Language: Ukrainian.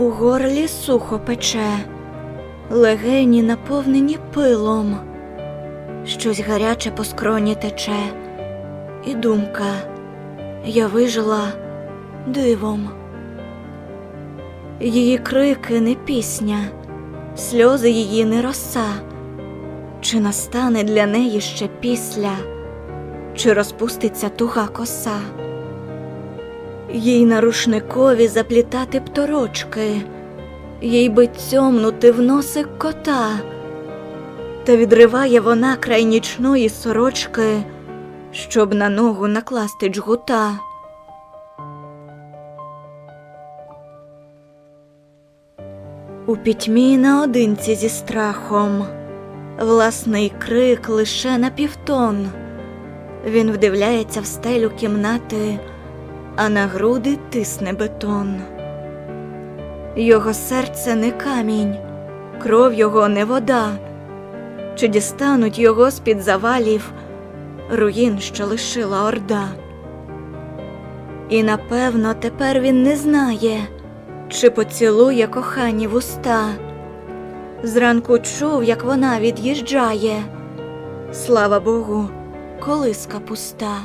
У горлі сухо пече, легені наповнені пилом, щось гаряче по скроні тече, і думка я вижила дивом. Її крики не пісня, сльози її не роса. Чи настане для неї ще після, чи розпуститься туга коса? Їй на рушникові заплітати пторочки, їй би цьомнути в носик кота, та відриває вона край нічної сорочки, щоб на ногу накласти джгута. У пітьмі наодинці зі страхом, власний крик лише на півтон. Він вдивляється в стелю кімнати, а на груди тисне бетон. Його серце не камінь, кров його не вода, чи дістануть його з-під завалів руїн, що лишила орда. І напевно тепер він не знає, чи поцілує кохані вуста. Зранку чув, як вона від'їжджає. Слава Богу, колиска пуста.